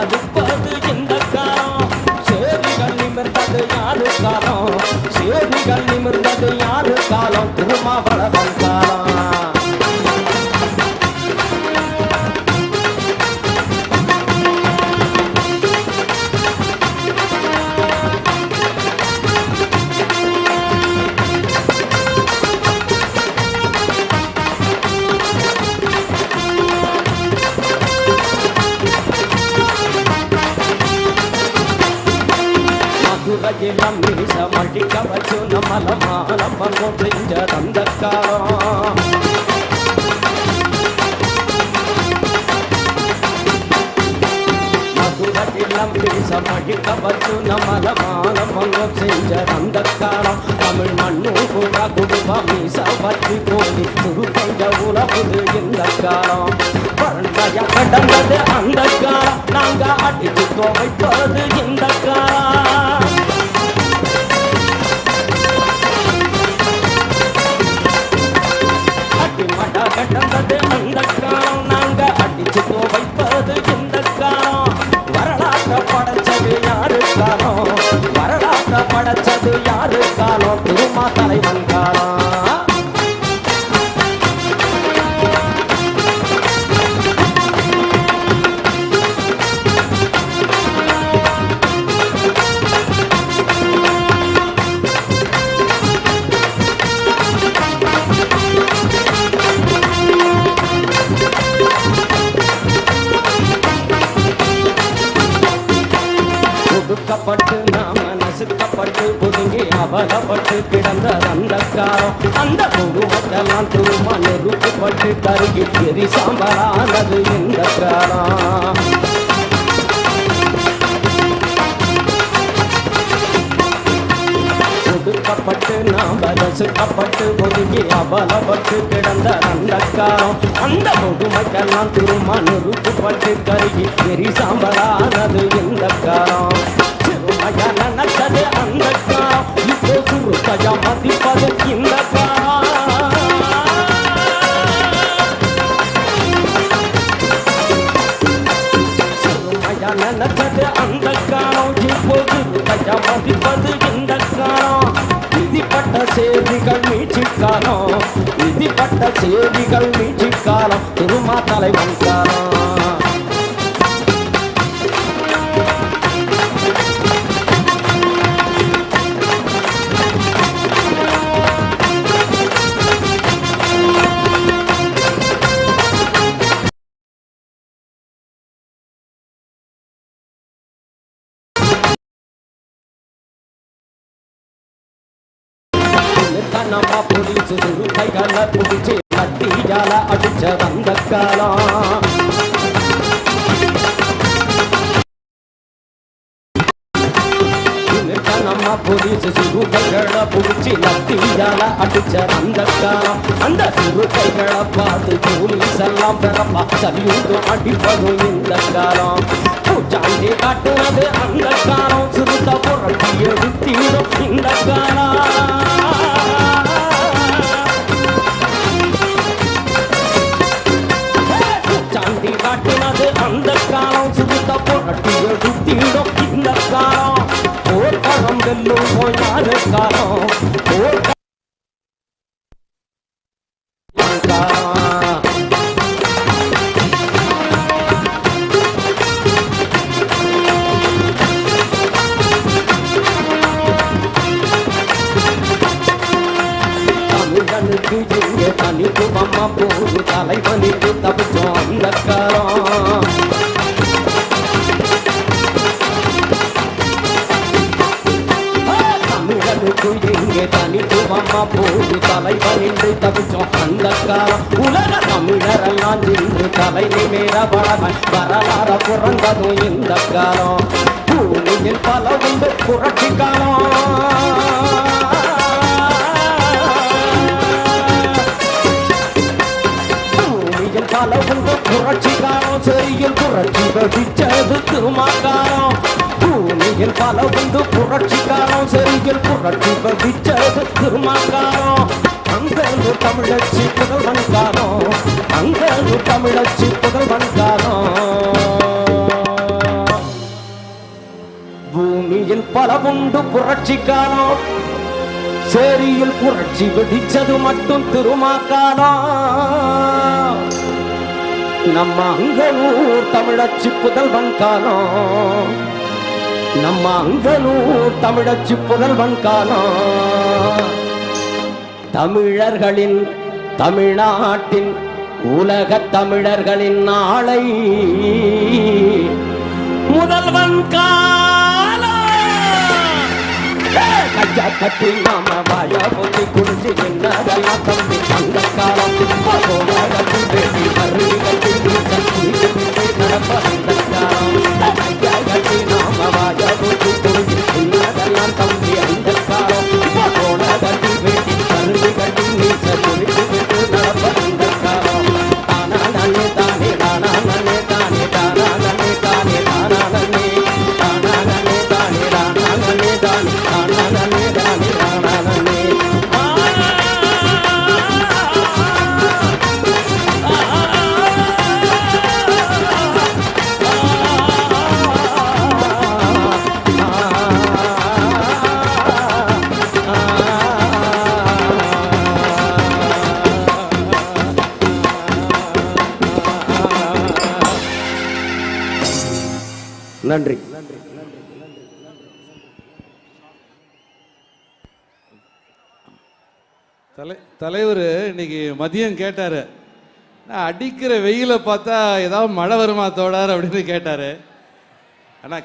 மதிப்பது இந்த காலம். சேரிகள் நிமிர்ந்தது யாரு காலம்? சேரிகள் நிமிர்ந்தது யாரு காலம்? திருமாவளவன் காலம். மதுரையிலம் மீச மடிக்க வச்சு நம்மல மாலம் செஞ்ச தந்த காலம் மதுரையிலம் மீச மடிக்க வச்சு நம்மல மாலம் செஞ்ச தந்த காலம் தமிழ் மண்ணு கூட குடும்பம் மீச பற்றி கோடி துருப்பங்க உலகுது இந்த காலம் பழங்காய கடந்தது அந்த காலம் நாங்க அடித்து துவைப்பது இந்த காலம் கட்டம் கடந்தது அந்த காலம் நாங்க அடிச்சு துவைப்பது ஒடுக்கப்பட்டு நாம நசுக்கப்பட்டு புதுங்கி அவலப்பட்டு கிடந்த அந்த காரம் அந்த குடும்பத்தெல்லாம் திரும்ப நெருக்கப்பட்டு கருகி எரி சாம்பலானது இந்த காலம். ஒடுக்கப்பட்டு நாம் ரசிக்கப்பட்டு ஒதுங்கி அவலப்பட்டு கிடந்த அந்த காலம் அந்த கொடுமைக்கெல்லாம் திரும்ப நிறுத்தப்பட்டு கருகி எரி சாம்பலானது இந்த காலம். சுருக்கையா மதிப்பது இந்த நினைச்சது அந்த காலம் இப்போது கையா மதிப்பது இந்த காலம் விதிப்பட்ட செய்திகள் மீட்சி காலம் விதிப்பட்ட செய்திகள் மீட்சி காலம் திருமா தலைவன் காலம் நம்ம புடிச்சு கைகளை புடிச்சு கத்தியால அடிச்ச வந்த காலம் நம்ம போலீஸ் சிறுகைகளை புடிச்சு லத்தியால அடிச்ச அந்த காலம் அந்த சிறுகைகளை பார்த்து போலீஸ் எல்லாம் பிறப்பா சலியுண்டு அடிப்பதும் இந்த காலம் பூச்சாண்டி காட்டுறது அந்த காலம் சிறுத்த புரட்டி எடுத்திடும் இந்த காலம் களம் வெல்லும் போயாரு காலம் போர் காலம் தமிழனுக்கு இங்கே தனித்துவமா போது தலைவனுக்கு தப்பிச்சோம் அந்த இங்கே தனித்துவமா போது தலைவனின்றி தவிச்சோம் அந்த காலம். உலக தமிழரெல்லாம் இன்று தலை நிமிர வளவன் வரலாற பிறந்ததும் இந்த காலம். பூமியில் பல உண்டு புரட்சி காலம். பூமியில் பல உண்டு புரட்சி காலம். சரியில் புரட்சி வெடிச்சது திருமாக்காரம் பூமியில் பல வந்து புரட்சிக்காரம் காலம் சரியில் புரட்சி பதிச்சது திருமாக்காரம். அங்கிருந்து தமிழச்சி புதல்வன் காலம் அங்கேருந்து தமிழச்சி புதல்வன் பூமியில் உணவுண்டு புரட்சி காலம் சேரியில் புரட்சி வெடிச்சது மட்டும் திருமா நம்ம அங்கனூர் தமிழச்சி புதல்வன் காலம் நம்ம அங்கனூர் தமிழச்சு புதல்வன் காலம் தமிழர்களின் தமிழ்நாட்டின் உலக தமிழர்களின் நாளை முதல்வன் காலம் கஜா கட்டி நாம வாயா பொத்தி குடிச்சு என்ன தம்பி? அந்த காலம் நன்றி. தலை தலைவர் இன்னைக்கு மதியம் கேட்டாரு. நான் அடிக்கிற வெயிலை பார்த்தா ஏதாவது மழை வருமா தோடார் அப்படின்னு கேட்டாரு. ஆனால்